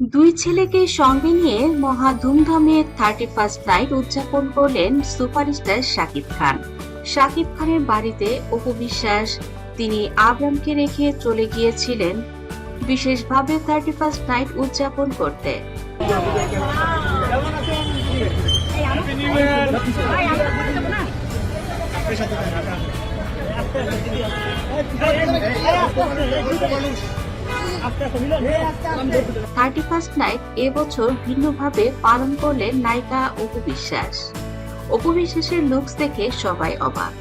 দুই ছেলেকে সঙ্গে নিয়ে মহা ধুমধামে থার্টি ফার্স্ট নাইট উদযাপন করলেন সুপারস্টার শাকিব খান শাকিব খানের বাড়িতে অপু বিশ্বাস তিনি আবরামকে রেখে চলে গিয়েছিলেন বিশেষভাবে থার্টি ফার্স্ট নাইট উদযাপন করতে থার্টি ফার্স্ট নাইট এবছর ভিন্নভাবে পালন করলেন নায়িকা অপু বিশ্বাস। অপু বিশ্বাসের লুকস দেখে সবাই অবাক।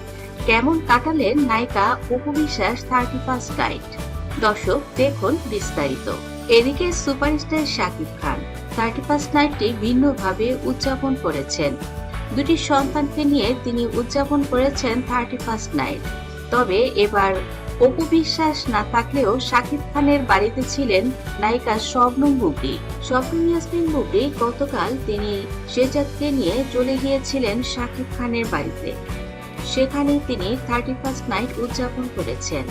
কেমন কাটালেন নায়িকা Apu Biswas thirty first night? দর্শক, দেখুন বিস্তারিত। এদিকে superstar Shakib Khan thirty first নাইটটি ভিন্নভাবে উদযাপন করেছেন। দুটি সন্তানকে নিয়ে তিনি উদযাপন করেছেন থার্টি ফার্স্ট নাইট। তবে এবার অপু বিশ্বাস না থাকলেও শাকিব খানের বাড়িতে ছিলেন নায়িকা শবনম বুবলি। শবনম ইয়াসমিন বুবলি গতকাল তিনি শেজাদকে নিয়ে চলে গিয়েছিলেন শাকিব খানের বাড়িতে। সেখানে তিনি থার্টি ফার্স্ট নাইট উদযাপন করেছেন।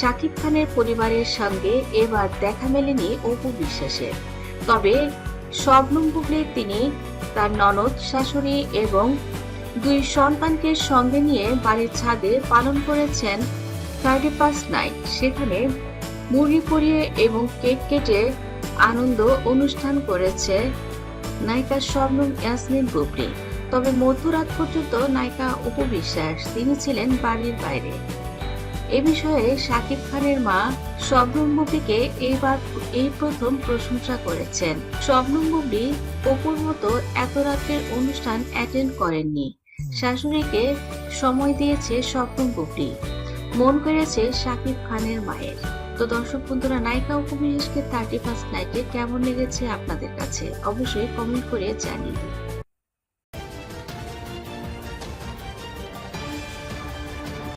শাকিব খানের পরিবারের সঙ্গে এবার দেখা মেলেনি অপু বিশ্বাসের তবে শবনম বুবলি তিনি তার ননদ, শাশুড়ি এবং দুই সন্তানকে সঙ্গে নিয়ে বাড়ির ছাদে পালন করেছেন থার্টি ফার্স্ট নাইট সেখানে মুড়ি পরিয়ে এবং কেক কেটে আনন্দ অনুষ্ঠান করেছে নায়িকা শবনম ইয়াসমিন বুবলি। তবে মধ্যরাত পর্যন্ত নায়িকা উপবিশ্বাস, তিনি ছিলেন বাড়ির বাইরে। এ বিষয়ে শাকিব খানের মা শবনম বুবলিকে এইবার এই প্রথম প্রশংসা করেছেন। শবনম বুবলি অপুর মতো এত রাতের অনুষ্ঠান অ্যাটেন্ড করেননি। শাশুড়িকে সময় দিয়েছে শবনম বুবলি। মন করেছে শাকিব খানের মায়ের। তো দর্শক বন্ধুরা, নায়িকা উপবিশেষকে থার্টি ফার্স্ট নাইটে কেমন লেগেছে আপনাদের কাছে? অবশ্যই কমেন্ট করে জানিয়ে দিন।